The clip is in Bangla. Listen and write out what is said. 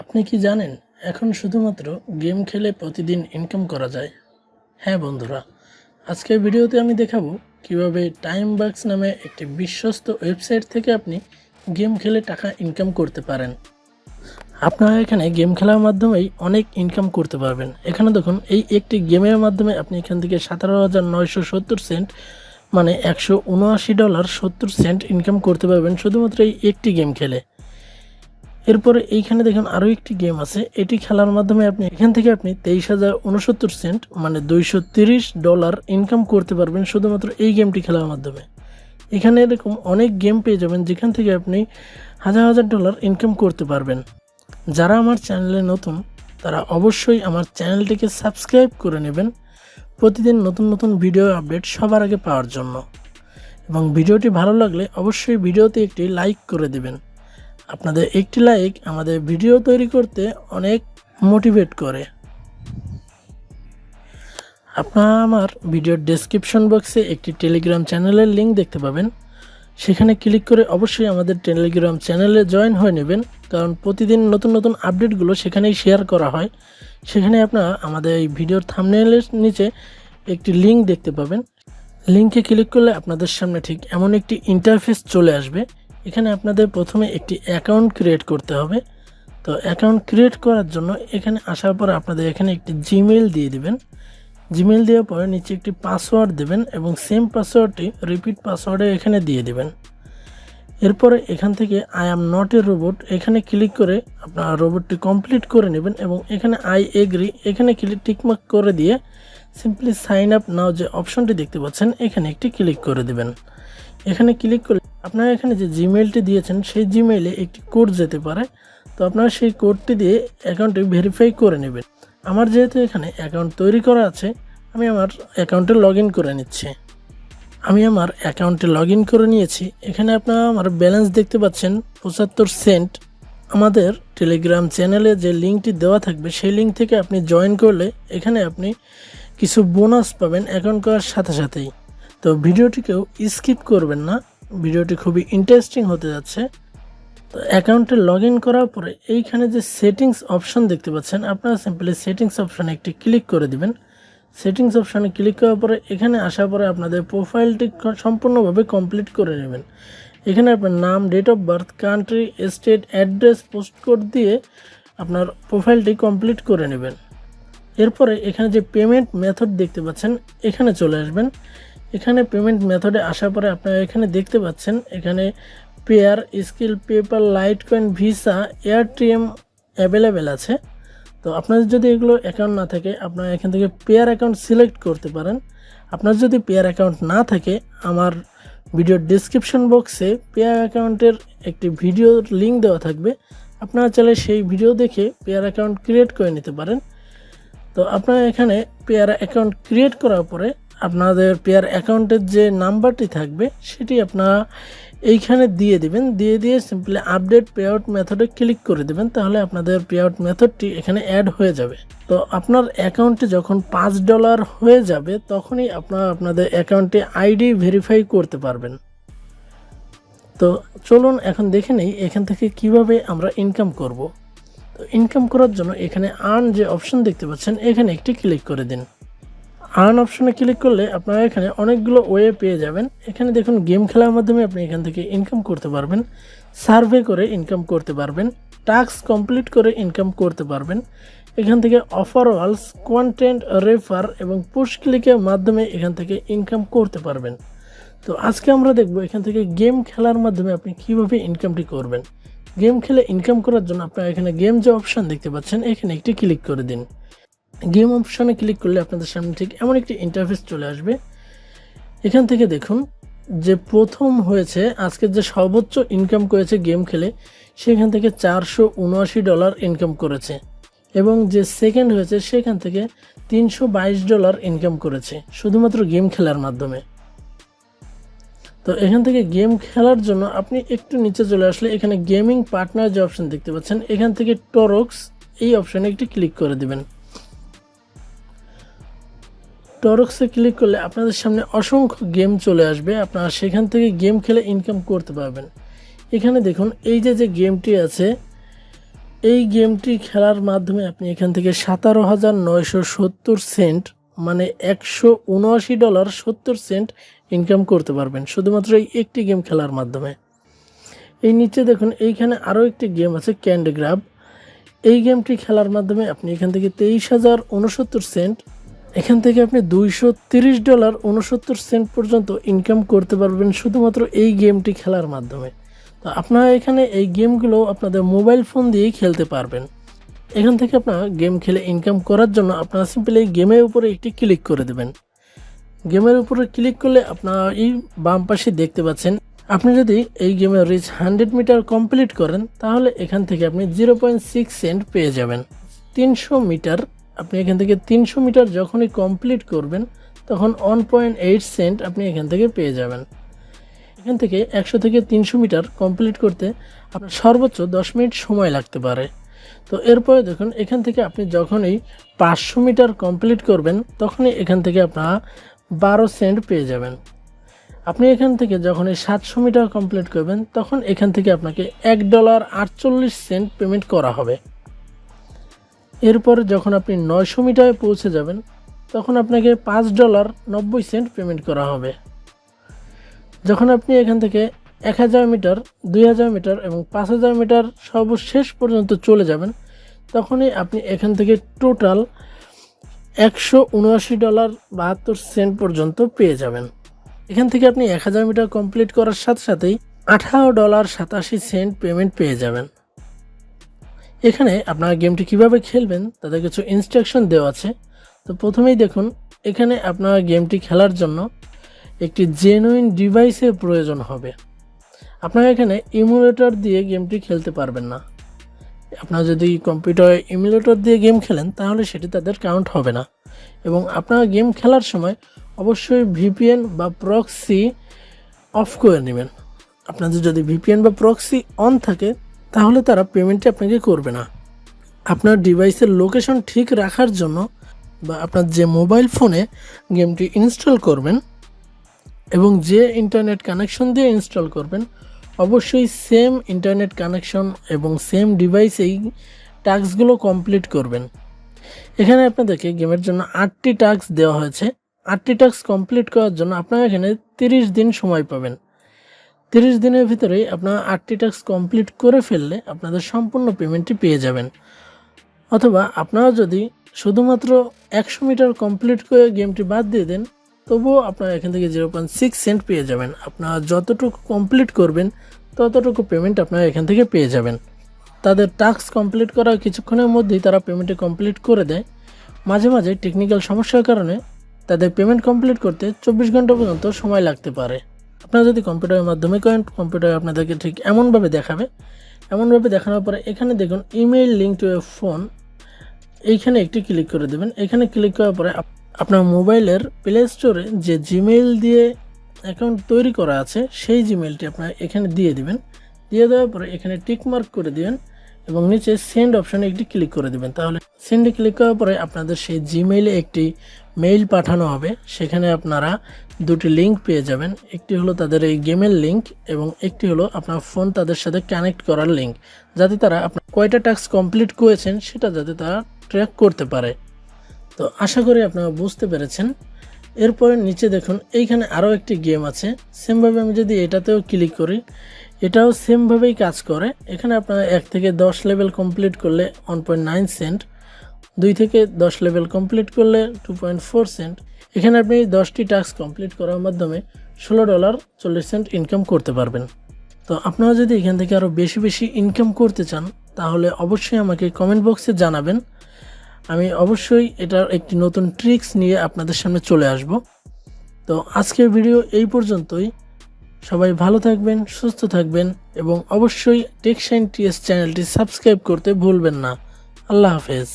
আপনি কি জানেন, এখন শুধুমাত্র গেম খেলে প্রতিদিন ইনকাম করা যায়? হ্যাঁ বন্ধুরা, আজকের ভিডিওতে আমি দেখাবো কীভাবে টাইম বাক্স নামে একটি বিশ্বস্ত ওয়েবসাইট থেকে আপনি গেম খেলে টাকা ইনকাম করতে পারেন। আপনারা এখানে গেম খেলার মাধ্যমেই অনেক ইনকাম করতে পারবেন। এখানে দেখুন, এই একটি গেমের মাধ্যমে আপনি এখান থেকে সতেরো হাজার নয়শো সত্তর সেন্ট মানে একশো উনআশি ডলার সত্তর সেন্ট ইনকাম করতে পারবেন শুধুমাত্র এই একটি গেম খেলে। এরপরে এইখানে দেখুন আরও একটি গেম আছে। এটি খেলার মাধ্যমে আপনি, এখান থেকে আপনি তেইশ হাজার উনসত্তর সেন্ট মানে দুইশো তিরিশ ডলার ইনকাম করতে পারবেন শুধুমাত্র এই গেমটি খেলার মাধ্যমে। এখানে এরকম অনেক গেম পেয়ে যাবেন যেখান থেকে আপনি হাজার হাজার ডলার ইনকাম করতে পারবেন। যারা আমার চ্যানেলে নতুন, তারা অবশ্যই আমার চ্যানেলটিকে সাবস্ক্রাইব করে নেবেন। প্রতিদিন নতুন নতুন ভিডিও আপডেট সবার আগে পাওয়ার জন্য। এবং ভিডিওটি ভালো লাগলে অবশ্যই ভিডিওতে একটি লাইক করে দেবেন। আপনাদের একটি লাইক আমাদের ভিডিও তৈরি করতে অনেক মোটিভেট করে। আপনারা আমার ভিডিওর ডেসক্রিপশন বক্সে একটি টেলিগ্রাম চ্যানেলের লিঙ্ক দেখতে পাবেন। সেখানে ক্লিক করে অবশ্যই আমাদের টেলিগ্রাম চ্যানেলে জয়েন হয়ে নেবেন। কারণ প্রতিদিন নতুন নতুন আপডেটগুলো সেখানেই শেয়ার করা হয়। সেখানে আপনারা আমাদের এই ভিডিওর থামনেলের নিচে একটি লিঙ্ক দেখতে পাবেন। লিঙ্কে ক্লিক করলে আপনাদের সামনে ঠিক এমন একটি ইন্টারফেস চলে আসবে। এখানে আপনাদের প্রথমে একটি অ্যাকাউন্ট ক্রিয়েট করতে হবে। তো অ্যাকাউন্ট ক্রিয়েট করার জন্য এখানে আসার পর আপনাদের এখানে একটি জিমেল দিয়ে দিবেন। জিমেল দেওয়ার পরে নিচে একটি পাসওয়ার্ড দেবেন এবং সেম পাসওয়ার্ডটি রিপিট পাসওয়ার্ডে এখানে দিয়ে দেবেন। এরপরে এখান থেকে I am not a robot এখানে ক্লিক করে আপনারা রোবটটি কমপ্লিট করে নেবেন এবং এখানে আই এগ্রি এখানে ক্লিক টিকমার্ক করে দিয়ে সিম্পলি সাইন আপ নাও যে অপশনটি দেখতে পাচ্ছেন, এখানে একটি ক্লিক করে দেবেন। এখানে ক্লিক করলে আপনারা এখানে যে জিমেলটি দিয়েছেন, সেই জিমেইলে একটি কোড যেতে পারে। তো আপনারা সেই কোডটি দিয়ে অ্যাকাউন্টটি ভেরিফাই করে নেবেন। আমার যেহেতু এখানে অ্যাকাউন্ট তৈরি করা আছে, আমি আমার অ্যাকাউন্টে লগ করে নিচ্ছি। আমি আমার অ্যাকাউন্টে লগ করে নিয়েছি। এখানে আপনারা আমার ব্যালেন্স দেখতে পাচ্ছেন, পঁচাত্তর সেন্ট আমাদের টেলিগ্রাম চ্যানেলে যে লিঙ্কটি দেওয়া থাকবে, সেই লিঙ্ক থেকে আপনি জয়েন করলে এখানে আপনি কিছু বোনাস পাবেন অ্যাকাউন্ট করার সাথে সাথেই। তো ভিডিওটিকেও স্কিপ করবেন না, ভিডিওটি খুবই ইন্টারেস্টিং হতে যাচ্ছে। তো অ্যাকাউন্টে লগ ইন করার পরে এইখানে যে সেটিংস অপশন দেখতে পাচ্ছেন, আপনারা সিম্পলি সেটিংস অপশানে একটি ক্লিক করে দিবেন। সেটিংস অপশানে ক্লিক করার পরে এখানে আসার পরে আপনাদের প্রোফাইলটি সম্পূর্ণভাবে কমপ্লিট করে নেবেন। এখানে আপনার নাম date of birth country state address post code দিয়ে আপনার প্রোফাইলটি কমপ্লিট করে নেবেন। এরপরে এখানে যে পেমেন্ট মেথড দেখতে পাচ্ছেন, এখানে চলে আসবেন। এখানে পেমেন্ট মেথডে আসার পরে আপনারা এখানে দেখতে পাচ্ছেন, এখানে Payeer Skrill paper Litecoin Visa AirTM available আছে। তো আপনাদের যদি এগুলো অ্যাকাউন্ট না থাকে, আপনারা এখান থেকে পেয়ার অ্যাকাউন্ট সিলেক্ট করতে পারেন। আপনার যদি পেয়ার অ্যাকাউন্ট না থাকে, আমার ভিডিওর ডিসক্রিপশন বক্সে পেয়ার অ্যাকাউন্টের একটি ভিডিওর লিঙ্ক দেওয়া থাকবে। আপনারা চাইলে সেই ভিডিও দেখে পেয়ার অ্যাকাউন্ট ক্রিয়েট করে নিতে পারেন। তো আপনারা এখানে পেয়ার অ্যাকাউন্ট ক্রিয়েট করার পরে আপনাদের পেয়ার অ্যাকাউন্টের যে নাম্বারটি থাকবে, সেটি আপনারা এইখানে দিয়ে দিবেন। দিয়ে দিয়ে সিম্পলি আপডেট পে আউট মেথডে ক্লিক করে দেবেন, তাহলে আপনাদের পে আউট মেথডটি এখানে অ্যাড হয়ে যাবে। তো আপনার অ্যাকাউন্টে যখন পাঁচ ডলার হয়ে যাবে, তখনই আপনারা আপনাদের অ্যাকাউন্টে আইডি ভেরিফাই করতে পারবেন। তো চলুন এখন দেখে নেই এখান থেকে কীভাবে আমরা ইনকাম করব। তো ইনকাম করার জন্য এখানে আর্ন যে অপশন দেখতে পাচ্ছেন, এখানে একটি ক্লিক করে দিন। আর্ন অপশনে ক্লিক করলে আপনারা এখানে অনেকগুলো ওয়ে পেয়ে যাবেন। এখানে দেখুন, গেম খেলার মাধ্যমে আপনি এখান থেকে ইনকাম করতে পারবেন সার্ভে করে ইনকাম করতে পারবেন টাস্ক কমপ্লিট করে ইনকাম করতে পারবেন। এখান থেকে অফার ওয়ালস কন্টেন্ট রেফার এবং পুশ ক্লিকের মাধ্যমে এখান থেকে ইনকাম করতে পারবেন। তো আজকে আমরা দেখব এখান থেকে গেম খেলার মাধ্যমে আপনি কীভাবে ইনকামটি করবেন। গেম খেলে ইনকাম করার জন্য আপনারা এখানে গেম যে অপশন দেখতে পাচ্ছেন। এখানে একটি ক্লিক করে দিন। গেম অপশানে ক্লিক করলে আপনাদের সামনে ঠিক এমন একটি ইন্টারফেস চলে আসবে। এখান থেকে দেখুন, যে প্রথম হয়েছে, আজকে যে সর্বোচ্চ ইনকাম করেছে গেম খেলে, সেখান থেকে চারশো উনআশি ডলার ইনকাম করেছে এবং যে সেকেন্ড হয়েছে, সেখান থেকে তিনশো বাইশ ডলার ইনকাম করেছে, শুধুমাত্র গেম খেলার মাধ্যমে। তো এখান থেকে গেম খেলার জন্য আপনি একটু নিচে চলে আসলে এখানে গেমিং পার্টনার যে অপশন দেখতে পাচ্ছেন, এখান থেকে টরক্স এই অপশানে একটি ক্লিক করে দিবেন। টরক্সে ক্লিক করলে আপনাদের সামনে অসংখ্য গেম চলে আসবে। আপনারা সেখান থেকে গেম খেলে ইনকাম করতে পারবেন। এখানে দেখুন, এই যে যে গেমটি আছে, এই গেমটি খেলার মাধ্যমে আপনি এখান থেকে সতেরো হাজার নয়শো সত্তর সেন্ট মানে একশো উনআশি ডলার সত্তর সেন্ট ইনকাম করতে পারবেন, শুধুমাত্র এই একটি গেম খেলার মাধ্যমে। এই নিচে দেখুন, এইখানে আরও একটি গেম আছে ক্যান্ডি গ্রাব এই গেমটি খেলার মাধ্যমে আপনি এখান থেকে তেইশ হাজার উনসত্তর সেন্ট এখান থেকে আপনি দুইশো তিরিশ ডলার উনসত্তর সেন্ট পর্যন্ত ইনকাম করতে পারবেন শুধুমাত্র এই গেমটি খেলার মাধ্যমে। তো আপনারা এখানে এই গেমগুলো আপনাদের মোবাইল ফোন দিয়েই খেলতে পারবেন। এখান থেকে আপনারা গেম খেলে ইনকাম করার জন্য আপনারা সিম্পলি এই গেমের উপরে একটি ক্লিক করে দেবেন। গেমের উপরে ক্লিক করলে আপনারা এই বাম পাশে দেখতে পাচ্ছেন, আপনি যদি এই গেমের রিচ হান্ড্রেড মিটার কমপ্লিট করেন, তাহলে এখান থেকে আপনি জিরো পয়েন্ট সিক্স সেন্ট পেয়ে যাবেন। তিনশো মিটার আপনি এখান থেকে তিনশো মিটার যখনই কমপ্লিট করবেন, তখন ওয়ান পয়েন্ট এইট সেন্ট আপনি এখান থেকে পেয়ে যাবেন। এখান থেকে একশো থেকে তিনশো মিটার কমপ্লিট করতে আপনার সর্বোচ্চ দশ মিনিট সময় লাগতে পারে। তো এরপরে দেখুন, এখান থেকে আপনি যখনই পাঁচশো মিটার কমপ্লিট করবেন, তখনই এখান থেকে আপনারা বারো সেন্ট পেয়ে যাবেন। আপনি এখান থেকে যখন এই সাতশো মিটার কমপ্লিট করবেন, তখন এখান থেকে আপনাকে এক ডলার আটচল্লিশ সেন্ট পেমেন্ট করা হবে। এরপর যখন আপনি নয়শো মিটারে পৌঁছে যাবেন, তখন আপনাকে পাঁচ ডলার নব্বই সেন্ট পেমেন্ট করা হবে। যখন আপনি এখান থেকে এক হাজার মিটার, দুই হাজার মিটার এবং পাঁচ হাজার মিটার সর্বশেষ পর্যন্ত চলে যাবেন, তখনই আপনি এখান থেকে টোটাল একশো উনআশি ডলার বাহাত্তর সেন্ট পর্যন্ত পেয়ে যাবেন। এখান থেকে আপনি এক হাজার মিটার কমপ্লিট করার সাথে সাথেই আঠারো ডলার সাতাশি সেন্ট পেমেন্ট পেয়ে যাবেন। এখানে আপনারা গেমটি কীভাবে খেলবেন, তাদের কিছু ইনস্ট্রাকশন দেওয়া আছে। তো প্রথমেই দেখুন, এখানে আপনারা গেমটি খেলার জন্য একটি জেনুইন ডিভাইসের প্রয়োজন হবে। আপনারা এখানে ইমুলেটর দিয়ে গেমটি খেলতে পারবেন না। আপনারা যদি কম্পিউটারে ইমুলেটর দিয়ে গেম খেলেন, তাহলে সেটি তাদের কাউন্ট হবে না। এবং আপনারা গেম খেলার সময় অবশ্যই ভিপিএন বা প্রক্সি অফ করে নেবেন। আপনাদের যদি ভিপিএন বা প্রক্সি অন থাকে তাহলে তারা পেমেন্টটি আপনাকে করবে না। আপনার ডিভাইসের লোকেশন ঠিক রাখার জন্য বা আপনার যে মোবাইল ফোনে গেমটি ইনস্টল করবেন এবং যে ইন্টারনেট কানেকশন দিয়ে ইনস্টল করবেন, অবশ্যই সেম ইন্টারনেট কানেকশন এবং সেম ডিভাইসেই টাস্কগুলো কমপ্লিট করবেন। এখানে আপনাদেরকে গেমের জন্য আটটি টাস্ক দেওয়া হয়েছে। আটটি টাস্ক কমপ্লিট করার জন্য আপনারা এখানে তিরিশ দিন সময় পাবেন। তিরিশ দিনের ভিতরেই আপনারা আটটি টাস্ক কমপ্লিট করে ফেললে আপনাদের সম্পূর্ণ পেমেন্টটি পেয়ে যাবেন। অথবা আপনারা যদি শুধুমাত্র একশো মিটার কমপ্লিট করে গেমটি বাদ দিয়ে দেন, তবুও আপনারা এখান থেকে জিরো পয়েন্ট সিক্স সেন্ট পেয়ে যাবেন। আপনারা যতটুকু কমপ্লিট করবেন, ততটুকু পেমেন্ট আপনারা এখান থেকে পেয়ে যাবেন। তাদের টাস্ক কমপ্লিট করার কিছুক্ষণের মধ্যেই তারা পেমেন্টটি কমপ্লিট করে দেয়। মাঝে মাঝে টেকনিক্যাল সমস্যার কারণে তাদের পেমেন্ট কমপ্লিট করতে চব্বিশ ঘণ্টা পর্যন্ত সময় লাগতে পারে। আপনারা যদি কম্পিউটারের মাধ্যমে করেন, কম্পিউটার আপনাদেরকে ঠিক এমনভাবে দেখাবে। এমনভাবে দেখানোর পরে এখানে দেখুন, email link to a phone. এইখানে একটি ক্লিক করে দেবেন। এখানে ক্লিক করার পরে আপ- আপনার মোবাইলের প্লে স্টোরে যে জিমেইল দিয়ে অ্যাকাউন্ট তৈরি করা আছে, সেই জিমেইলটি আপনার এখানে দিয়ে দিবেন। দিয়ে দেওয়ার পরে এখানে টিকমার্ক করে দিবেন। এবং নিচে সেন্ড অপশানে একটি ক্লিক করে দিবেন। তাহলে সেন্ডে ক্লিক করার পরে আপনাদের সেই জিমেইলে একটি মেইল পাঠানো হবে। সেখানে আপনারা দুটি লিঙ্ক পেয়ে যাবেন। একটি হলো তাদের এই গেমের লিঙ্ক এবং একটি হলো আপনার ফোন তাদের সাথে কানেক্ট করার লিঙ্ক যাতে তারা আপনার কয়টা টাস্ক কমপ্লিট করেছেন, সেটা যাতে তারা ট্র্যাক করতে পারে। তো আশা করি আপনারা বুঝতে পেরেছেন। এরপরে নিচে দেখুন, এইখানে আরও একটি গেম আছে। সেমভাবে আমি যদি এটাতেও ক্লিক করি এটাও সেমভাবেই কাজ করে। এখানে আপনারা এক থেকে দশ লেভেল কমপ্লিট করলে ওয়ান পয়েন্ট নাইন সেন্ট দুই থেকে দশ লেভেল কমপ্লিট করলে টু পয়েন্ট ফোর সেন্ট এখানে আপনি দশটি টাস্ক কমপ্লিট করার মাধ্যমে ষোলো ডলার চল্লিশ সেন্ট ইনকাম করতে পারবেন। তো আপনারা যদি এখান থেকে আরও বেশি বেশি ইনকাম করতে চান, তাহলে অবশ্যই আমাকে কমেন্ট বক্সে জানাবেন। আমি অবশ্যই এটার একটি নতুন ট্রিক্স নিয়ে আপনাদের সামনে চলে আসব। তো আজকের ভিডিও এই পর্যন্তই। সবাই ভালো থাকবেন, সুস্থ থাকবেন এবং অবশ্যই টেকসাইন টিএস চ্যানেলটি সাবস্ক্রাইব করতে ভুলবেন না। আল্লাহ হাফেজ।